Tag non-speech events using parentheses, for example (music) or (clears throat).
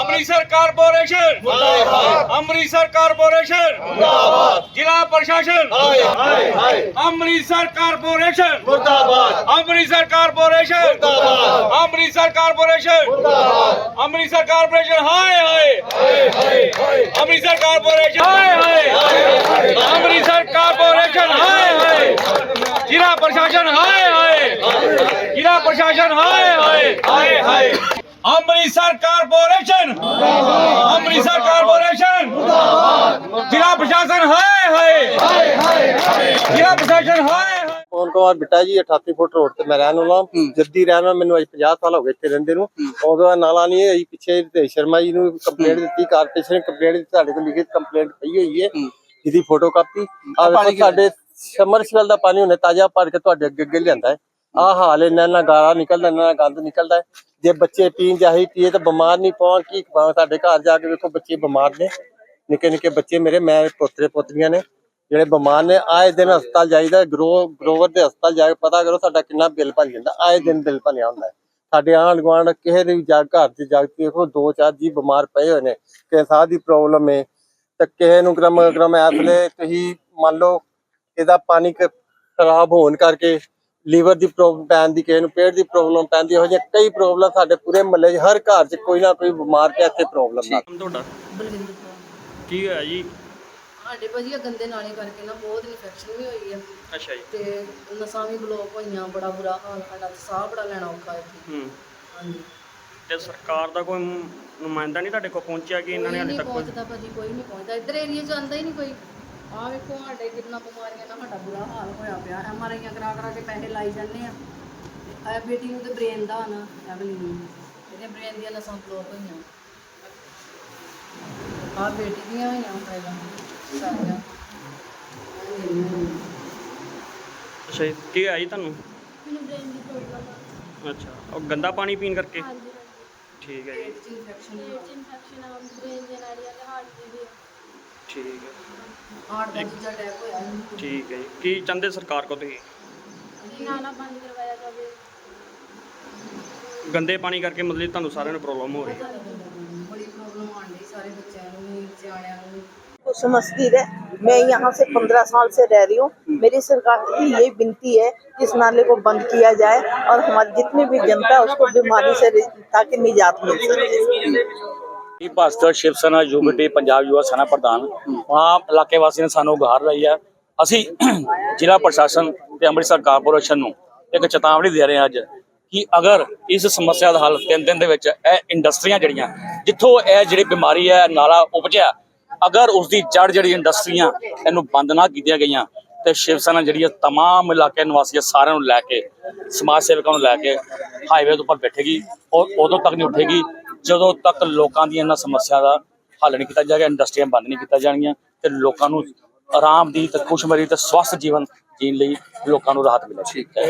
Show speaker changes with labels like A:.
A: Amritsar corporation. ਮੁਰਦਾਬਾਦ। Amritsar corporation. ਮੁਰਦਾਬਾਦ। ਜ਼ਿਲ੍ਹਾ ਪ੍ਰਸ਼ਾਸਨ।
B: ਹਾਏ ਹਾਏ ਹਾਏ।
A: ਅੰਮ੍ਰਿਤਸਰ ਕਾਰਪੋਰੇਸ਼ਨ।
B: ਮੁਰਦਾਬਾਦ।
A: ਅੰਮ੍ਰਿਤਸਰ ਕਾਰਪੋਰੇਸ਼ਨ।
B: ਮੁਰਦਾਬਾਦ।
A: ਅੰਮ੍ਰਿਤਸਰ ਕਾਰਪੋਰੇਸ਼ਨ।
B: ਮੁਰਦਾਬਾਦ।
A: ਅੰਮ੍ਰਿਤਸਰ ਕਾਰਪੋਰੇਸ਼ਨ। ਹਾਏ ਹਾਏ।
B: ਹਾਏ ਹਾਏ
A: ਅੰਮ੍ਰਿਤਸਰ ਕਾਰਪੋਰੇਸ਼ਨ। ਹਾਏ ਹਾਏ ਅੰਮ੍ਰਿਤਸਰ ਕਾਰਪੋਰੇਸ਼ਨ ਹਾਏ ਹਾਏ ਜ਼ਿਲ੍ਹਾ ਪ੍ਰਸ਼ਾਸਨ ਹਾਏ ਹਾਏ ਜ਼ਿਲ੍ਹਾ ਪ੍ਰਸ਼ਾਸਨ ਹਾਏ ਹਾਏ ਹਾਏ ਹਾਏ ਅੰਮ੍ਰਿਤਸਰ ਕਾਰਪੋਰੇਸ਼ਨ। ਅੰਮ੍ਰਿਤਸਰ ਕਾਰਪੋਰੇਸ਼ਨ। ਜ਼ਿਲ੍ਹਾ ਪ੍ਰਸ਼ਾਸਨ ਹਾਏ ਹਾਏ। ਜ਼ਿਲ੍ਹਾ ਪ੍ਰਸ਼ਾਸਨ ਹਾਏ ਹਾਏ।
C: ਪਵਨ ਕੁਮਾਰ ਬਿੱਟਾ ਜੀ 88 ਫੁੱਟ ਰੋਡ ਤੇ ਮੈਂ ਰਹਿਣ ਵਾਲਾ। ਜੱਦੀ ਰਹਿਣ ਵਾਲਾ ਮੈਨੂੰ ਅੱਜ 50 ਸਾਲ ਹੋ ਗਏ ਇੱਥੇ ਰਹਿੰਦੇ ਨੂੰ। ਉਦੋਂ ਦਾ ਨਾਲਾ ਨਹੀਂ ਹੈ ਪਿੱਛੇ ਤੇ ਸ਼ਰਮਾ ਜੀ ਨੂੰ ਕੰਪਲੇਂਟ ਦਿੱਤੀ ਕਾਰਪੋਰੇਸ਼ਨ ਨੇ ਕੰਪਲੇਂਟ ਦਿੱਤੀ ਸਾਡੇ ਕੋਲ ਲਿਖਿਤ ਕੰਪਲੇਂਟ ਪਈ ਹੋਈ ਹੈ। ਜਿਹਦੀ ਫੋਟੋ ਕਾਪੀ ਆ ਸਾਡੇ ਸਮਰਸੀਵਲ ਦਾ ਪਾਣੀ ਉਹਨੇ ਤਾਜ਼ਾ ਭਰ ਕੇ ਤੁਹਾਡੇ ਅੱਗੇ ਅੱਗੇ ਲਿਆਂਦਾ ਹੈ। ਆ ਹਾਲ ਇਹਨਾਂ ਨਾਲ ਗਾਰਾ ਨਿਕਲਦਾ ਇਹਨਾਂ ਨਾਲ ਗੰਦ ਨਿਕਲਦਾ ਹੈ। ਜੇ ਬੱਚੇ ਪੀਣ ਜਾਹੀ ਪੀਏ ਤਾਂ ਬਿਮਾਰ ਨਹੀਂ ਪਾਉਣ, ਕੀ ਖਵਾਵਾਂ ਸਾਡੇ ਘਰ ਜਾ ਕੇ ਵੇਖੋ ਬੱਚੇ ਬਿਮਾਰ ਨੇ। ਨਿੱਕੇ ਨਿੱਕੇ ਬੱਚੇ ਮੇਰੇ, ਮੈਂ ਪੋਤਰੇ ਪੋਤਰੀਆਂ ਨੇ, ਜਿਹੜੇ ਬਿਮਾਰ ਨੇ, ਆਏ ਦਿਨ ਹਸਪਤਾਲ ਜਾਈਦਾ, ਗਰੋ, ਗਰੋਵਰ ਦੇ ਹਸਪਤਾਲ ਜਾ ਕੇ ਪਤਾ ਕਰੋ ਸਾਡਾ ਕਿੰਨਾ ਬਿੱਲ ਭਰ ਜਾਂਦਾ, ਆਏ ਦਿਨ ਬਿੱਲ ਭਰਿਆ ਹੁੰਦਾ ਹੈ। ਸਾਡੇ ਆਂਢ ਗੁਆਂਢ ਕਿਸੇ ਦੇ ਵੀ ਜਾ ਘਰ ਤੇ ਜਾ ਕੇ ਦੇਖੋ ਦੋ ਚਾਰ ਜੀ ਬਿਮਾਰ ਪਏ ਹੋਏ ਨੇ, ਕਿਸੇ ਸਾਹ ਦੀ ਪ੍ਰੋਬਲਮ ਹੈ ਤੇ ਕਿਸੇ ਨੂੰ ਗ੍ਰਮ ਗ੍ਰਮ ਐਸਲੇ ਤੁਸੀਂ ਮੰਨ ਲਓ ਇਹਦਾ ਪਾਣੀ ਕ- ਖਰਾਬ ਹੋਣ ਕਰਕੇ ਲੀਵਰ ਦੀ ਪ੍ਰੋਬਲਮ ਪੈਣ ਦੀ ਕਿਸੇ ਨੂੰ ਪੇਟ ਦੀ ਪ੍ਰੋਬਲਮ ਪੈਂਦੀ ਇਹੋ ਜਿਹੇ ਕਈ ਪ੍ਰੋਬਲਮ ਸਾਡੇ ਪੂਰੇ ਮਹੱਲੇ 'ਚ ਹਰ ਘਰ 'ਚ ਕੋਈ ਨਾ ਕੋਈ ਬਿਮਾਰ ਪਿਆ ਇੱਥੇ ਪ੍ਰੋਬਲਮ ਨਾਲ।
A: ਤੁਹਾਡਾ?
D: ਬਲਵਿੰਦਰ ਕੌਰ।
A: ਕੀ ਹੋਇਆ ਜੀ?
D: ਸਾਡੇ ਭਾਜੀ ਆਹ ਗੰਦੇ ਨਾਲੇ ਕਰਕੇ ਨਾ ਬਹੁਤ ਇਨਫੈਕਸ਼ਨ ਵੀ ਹੋਈ ਆ।
A: ਅੱਛਾ ਜੀ।
D: ਤੇ ਨਸਾਂ ਵੀ ਬਲੌਕ ਹੋਈਆਂ ਬੜਾ ਬੁਰਾ ਹਾਲ ਸਾਡਾ ਸਾਹ ਬੜਾ ਲੈਣਾ ਔਖਾ ਇੱਥੇ।
A: ਹੂੰ।
D: ਹਾਂਜੀ।
A: ਤੇ ਸਰਕਾਰ ਦਾ ਕੋਈ ਨੁਮਾਇੰਦਾ ਨਹੀਂ ਤੁਹਾਡੇ ਕੋਲ ਪਹੁੰਚਿਆ ਕਿ ਇਹਨਾਂ ਨੇ
D: ਕੋਈ
A: ਹਾਲੇ
D: ਨਹੀਂ
A: ਤੱਕ ਕੋਈ?
D: ਪਹੁੰਚਦਾ ਭਾਜੀ ਕੋਈ ਨਹੀਂ ਪਹੁੰਚਦਾ। ਇੱਧਰ ਏਰੀਆ 'ਚ ਆਉਂਦਾ ਹੀ ਨਹੀਂ ਕੋਈ। ਆਹ ਵੇਖੋ ਸਾਡੇ ਕਿੰਨਾ ਬਿਮਾਰੀਆਂ ਦਾ ਸਾਡਾ ਬੁਰਾ ਹਾਲ ਹੋਇਆ ਪਿਆ। ਐਮ ਆਰ ਆਈਆਂ ਕਰਾ ਕਰਾ ਕੇ ਪੈਸੇ ਲਾਈ ਜਾਂਦੇ ਆ। ਤੇ ਇਹ ਬੇਟੀ ਨੂੰ ਤੇ ਬ੍ਰੇਨ ਦਾ ਨਾ ਅਗਲੀ ਨੂੰ। ਇਹਦੇ ਬ੍ਰੇਨ ਦੀਆਂ ਨਸਾਂ ਬਲੌਕ ਹੋਈਆਂ। ਆਹ ਬੇਟੀ ਦੀਆਂ ਹੋਈਆਂ ਪਹਿਲਾਂ। ਸਾਰੀਆਂ।
A: ਅੱਛਾ ਜੀ ਕੀ ਜੀ ਤੁਹਾਨੂੰ?
E: ਮੈਨੂੰ ਬ੍ਰੇਨ ਦੀ ਪ੍ਰੋਬਲਮ ਆ
A: ਅੱਛਾ ਉਹ ਗੰਦਾ ਪਾਣੀ ਪੀਣ ਕਰਕੇ?
E: ਹਾਂਜੀ
A: ਠੀਕ ਹੈ ਜੀ।
D: ਪੇਟ 'ਚ ਇਨਫੈਕਸ਼ਨ
E: ਪੇਟ 'ਚ ਇਨਫੈਕਸ਼ਨ ਆ ਬ੍ਰੇਨ ਦੇ ਨਾਲ ਤੇ ਹਾਰਟ ਦੀ ਵੀ ਆ।
A: ਠੀਕ ਹੈ
D: ਹਾਰਟ ਦਾ ਦੂਜਾ ਅਟੈਕ ਹੋਇਆ ਇਹਨੂੰ
A: ਠੀਕ ਹੈ ਜੀ ਕੀ ਚਾਹੁੰਦੇ ਸਰਕਾਰ ਕੋ ਤੁਸੀਂ
E: ਨਾਲਾ ਬੰਦ ਕਰਵਾਇਆ ਜਾਵੇ
A: ਗੰਦੇ ਪਾਣੀ ਕਰਕੇ ਮਤਲਬ ਤੁਹਾਨੂੰ ਸਾਰਿਆਂ ਨੂੰ ਪ੍ਰੋਬਲਮ ਹੋ ਰਹੀ ਹੈ
D: ਬੜੀ ਪ੍ਰੋਬਲਮ ਆਣ ਡਈ ਸਾਰੇ ਬੱਚਿਆਂ ਨੂੰ ਵੀ ਸਿਆਣਿਆਂ ਨੂੰ ਵੀ
F: को समझती है मैं यहाँ से पंद्रह साल से रह रही हूँ मेरी सरकार की यही विनती है कि इस नाले को बंद किया जाए और हमारी जितनी भी जनता है उसको बीमारी से ताकि निजात मिल सके
G: ਇਹ ਭਾਸਕਰ ਸ਼ਿਵ ਸੈਨਾ ਯੂਨਿਟੀ ਪੰਜਾਬ ਯੁਵਾ ਸੈਨਾ ਪ੍ਰਧਾਨ ਆ ਇਲਾਕੇ ਵਾਸੀ ਨੇ ਸਾਨੂੰ ਗੁਹਾਰ ਲਈ ਆ ਅਸੀਂ (clears throat) ਜ਼ਿਲ੍ਹਾ ਪ੍ਰਸ਼ਾਸਨ ਤੇ ਅੰਮ੍ਰਿਤਸਰ ਕਾਰਪੋਰੇਸ਼ਨ ਨੂੰ ਇੱਕ ਚੇਤਾਵਨੀ ਦੇ ਰਹੇ ਹਾਂ ਅੱਜ ਕਿ ਅਗਰ ਇਸ ਸਮੱਸਿਆ ਦਾ ਹੱਲ ਤਿੰਨ ਦਿਨ ਦੇ ਵਿੱਚ ਇਹ ਇੰਡਸਟਰੀਆਂ ਜਿਹੜੀਆਂ ਜਿੱਥੋਂ ਇਹ ਜਿਹੜੀ ਬਿਮਾਰੀ ਹੈ ਨਾਲਾ ਉਪਜਿਆ ਅਗਰ ਉਸ ਦੀ ਜੜ ਜਿਹੜੀ ਇੰਡਸਟਰੀਆਂ ਇਹਨੂੰ ਬੰਦ ਨਾ ਕੀਤੀਆਂ ਗਈਆਂ ਤੇ ਸ਼ਿਵ ਸੈਨਾ ਜਿਹੜੀ ਹੈ तमाम ਇਲਾਕੇ ਨਿਵਾਸੀਆਂ ਸਾਰਿਆਂ ਨੂੰ ਲੈ ਕੇ ਸਮਾਜ ਸੇਵਕਾਂ ਨੂੰ ਲੈ ਕੇ ਹਾਈਵੇ ਦੇ ਉੱਪਰ ਬੈਠੇਗੀ ਔਰ ਉਦੋਂ ਤੱਕ ਨਹੀਂ ਉੱਠੇਗੀ ਜਦੋਂ ਤੱਕ ਲੋਕਾਂ ਦੀ ਇਹਨਾਂ ਸਮੱਸਿਆ ਦਾ ਹੱਲ ਨਹੀਂ ਕੀਤਾ ਜਾਏਗਾ, ਇੰਡਸਟਰੀਆਂ ਬੰਦ ਨਹੀਂ ਕੀਤਾ ਜਾਣਗੀਆਂ ਤੇ ਲੋਕਾਂ ਨੂੰ ਆਰਾਮ ਦੀ ਤੇ ਖੁਸ਼ਮਰੀ ਤੇ ਸਵਸਥ ਜੀਵਨ ਜੀਣ ਲਈ ਲੋਕਾਂ ਨੂੰ ਰਾਹਤ ਮਿਲ ਠੀਕ ਹੈ।